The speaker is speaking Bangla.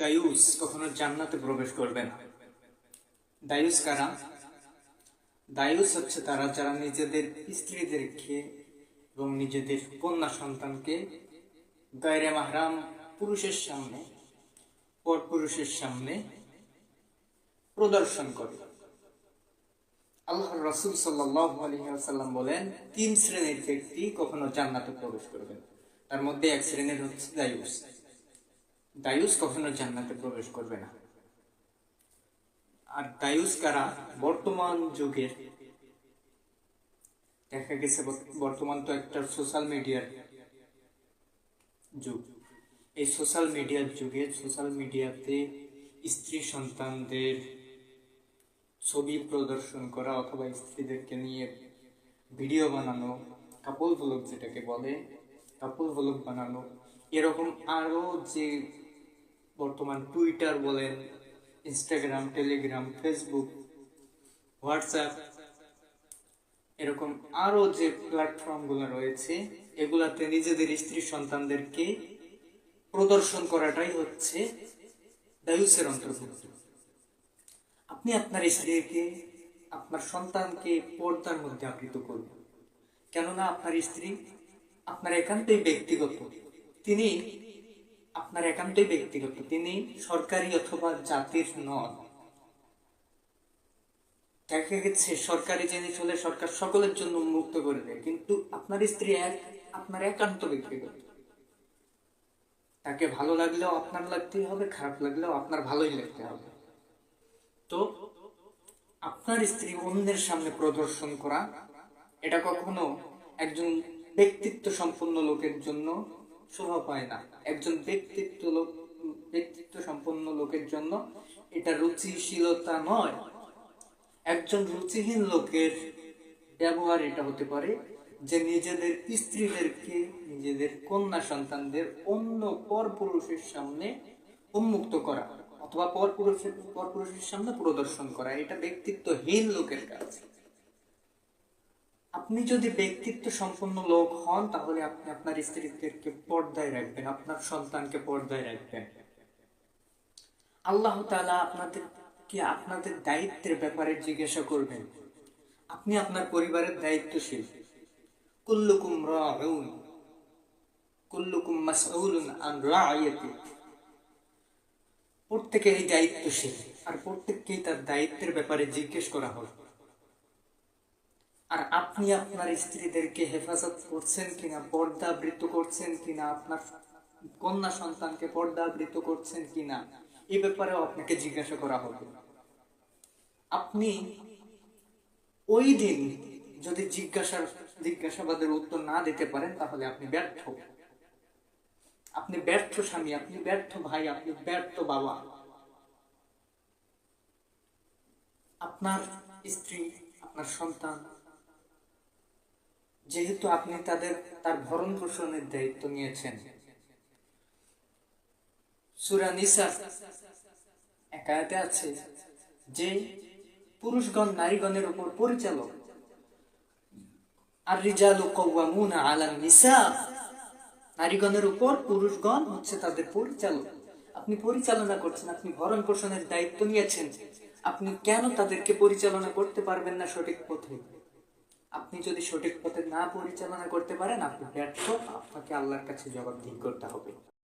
দায়ুস কখনো জান্নাতে প্রবেশ করবে না। দায়ুস কারা? দায়ুস হচ্ছে তারা, যারা নিজেদের স্ত্রীদেরকে এবং নিজেদের কন্যা সন্তানকে গায়রে মাহরাম পুরুষের সামনে, পর পুরুষের সামনে প্রদর্শন করে। আল্লাহ রসুল সাল্লাম বলেন, তিন শ্রেণির ব্যক্তি কখনো জান্নাতে প্রবেশ করবেন তার মধ্যে এক শ্রেণির হচ্ছে দায়ুস। দায়ুস কখনো জান্নাতে প্রবেশ করবে না। আর দায়ুস কারা বর্তমান যুগের, দেখা গেছে বর্তমান তো একটা সোশ্যাল মিডিয়ার যুগ। এই সোশ্যাল মিডিয়ার যুগে সোশ্যাল মিডিয়াতে স্ত্রী সন্তানদের ছবি প্রদর্শন করা অথবা স্ত্রীদেরকে নিয়ে ভিডিও বানানো কাপল ব্লগ যেটাকে বলে কাপল ব্লগ বানানো, এরকম আরও যে বর্তমান টুইটার বলেন ইনস্টাগ্রাম টেলিগ্রাম ফেসবুক হোয়াটসঅ্যাপ এরকম আরও যে প্ল্যাটফর্মগুলো রয়েছে, এগুলাতে নিজেদের স্ত্রী সন্তানদেরকে প্রদর্শন করাটাই হচ্ছে দায়ুসের অন্তর্ভুক্ত। আপনি আপনার স্ত্রীকে, আপনার সন্তানকে পর্দার মধ্যে আবৃত করবেন কেননা আপনার স্ত্রী আপনার একান্তই ব্যক্তিগত। তিনি আপনার একান্তই ব্যক্তিগত, তিনি সরকারি অথবা জাতির নন। দেখা গেছে, সরকারি জিনিস হলে সরকার সকলের জন্য মুক্ত করে দেয়, কিন্তু আপনার স্ত্রী এক, আপনার একান্ত ব্যক্তিগত। তাকে ভালো লাগলেও আপনার লাগতেই হবে, খারাপ লাগলেও আপনার ভালোই লাগতে হবে। তো, আপনার স্ত্রী অন্যের সামনে প্রদর্শন করা, এটা কখনো একজন ব্যক্তিত্ব সম্পন্ন লোকের জন্য শোভা পায় না। একজন ব্যক্তিত্ব লোক, ব্যক্তিত্ব সম্পন্ন লোকের জন্য এটা রুচিশীলতা নয়। একজন রুচিহীন লোকের ব্যবহার এটা হতে পারে যে নিজেদের স্ত্রীদেরকে, নিজেদের কন্যা সন্তানদের অন্য পর পুরুষের সামনে উন্মুক্ত করা অথবা পর পুরুষের পর পুরুষের সামনে প্রদর্শন করা। এটা ব্যক্তিত্বহীন লোকের কাজ। আপনি যদি ব্যক্তিত্ব সম্পন্ন লোক হন, তাহলে আপনি আপনার স্ত্রীদেরকে পর্দায় রাখবেন, আপনার সন্তানকে পর্দায় রাখবেন। আল্লাহ তাআলা আপনাদের কি আপনাদের দায়িত্বের ব্যাপারে জিজ্ঞাসা করবেন, আপনি আপনার পরিবারের দায়িত্বশীল? কুল্লুকুম রাউন, কুল্লুকুম মাসউলুন আন রাইয়াতি। প্রত্যেকেরই দায়িত্বশীল, আর প্রত্যেককেই তার দায়িত্বের ব্যাপারে জিজ্ঞেস করা হবে আর আপনি আপনার স্ত্রীদেরকে হেফাজত করছেন কিনা, পর্দা পর্দাবৃত করছেন কিনা, আপনার কন্যা সন্তানকে পর্দা পর্দাবৃত করছেন কিনা, এ ব্যাপারেও আপনাকে জিজ্ঞাসা করা হবে। আপনি ওই দিন যদি জিজ্ঞাসার, জিজ্ঞাসাবাদের উত্তর না দিতে পারেন, তাহলে আপনি ব্যর্থ। আপনি ব্যর্থ স্বামী, আপনি ব্যর্থ ভাই, আপনি ব্যর্থ বাবা। আপনার স্ত্রী, আপনার সন্তান যেহেতু আপনি তাদের, তার ভরণ পোষণের দায়িত্ব নিয়েছেন। আছে যে পুরুষগণ নারীগণের উপর পরিচালক। আর নারীগণের উপর পুরুষগণ হচ্ছে তাদের পরিচালক। আপনি পরিচালনা করছেন, আপনি ভরণ পোষণের দায়িত্ব নিয়েছেন। আপনি কেন তাদেরকে পরিচালনা করতে পারবেন না সঠিক পথে? আপনি যদি সঠিক পথে না পরিচালনা করতে পারেন আপনি ব্যর্থ আপনাকে আল্লাহর কাছে জবাবদিহি করতে হবে।